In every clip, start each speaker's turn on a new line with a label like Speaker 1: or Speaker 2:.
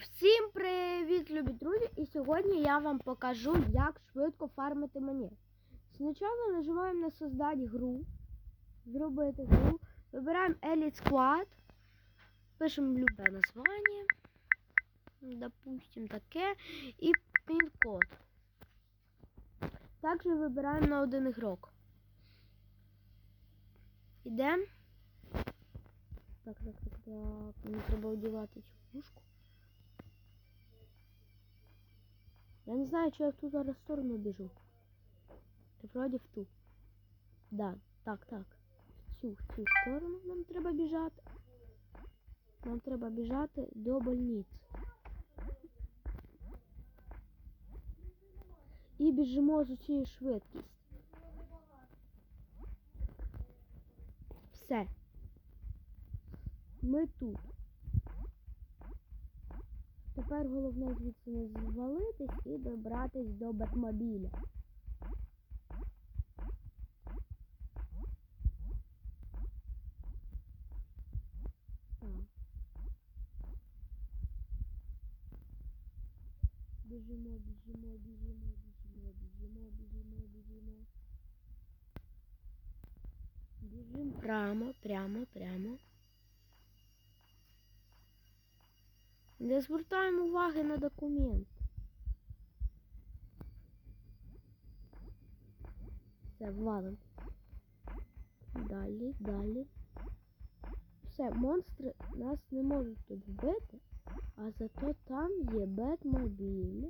Speaker 1: Всім привіт, любі друзі! І сьогодні я вам покажу, як швидко фармити мені. Спочатку нажимаємо на создати гру. Зробити гру. Вибираємо Elite Squad. Пишемо любе названня. Допустим, таке. І пін-код. Також вибираємо на один ігрок. Ідемо. Так, так, так, так. Мені треба одягати цю пушку. Я не знаю, чи я в ту зараз сторону біжу. Та вроді в ту. Да, так, так. В цю, в цю сторону нам треба біжати. Нам треба біжати до больниці. І біжимо з усією швидкістю. Все. Ми тут. Тепер головне звідси не звалитись і добратись до Бетмобіля. Біжимо, біжимо, біжимо, біжимо, біжимо, біжимо, біжимо. Біжимо прямо, прямо, прямо. Не звертаємо уваги на документ. Все, валим. Далі, далі. Все, монстри нас не можуть тут вбити, а зато там є Бетмобіль.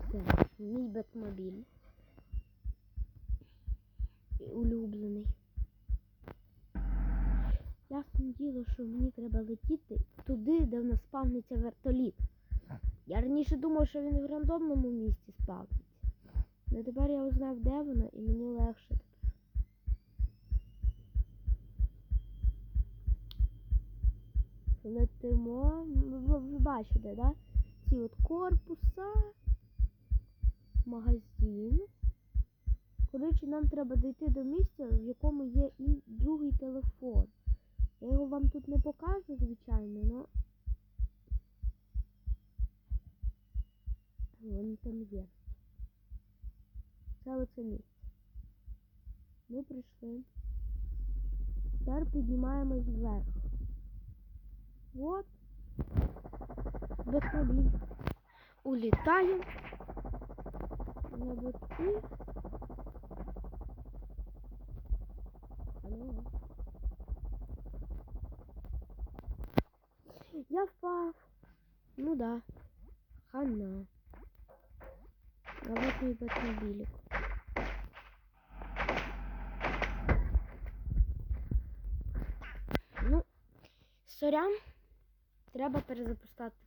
Speaker 1: Все, мій Бетмобіль. І Улюблений. Діло, що мені треба летіти туди, де в нас спавниться вертоліт. Я раніше думав, що він в рандомному місці спавниться. Але тепер я узнав, де воно, і мені легше тепер. Летимо. Ви- ви бачите, да? Ці от корпуса, магазин. Коротше, нам треба дійти до місця, в якому є і другий телефон. Вам тут не покажу, звичайно, но він там є. Це оце місце. Ми прийшли. Тепер піднімаємось вверх. От. Бетмобіль. Улітаємо. На бетки. Я впав. Ну да. Хана. А вот мій бетмобілік. Ну, сорян. Треба перезапускати катку.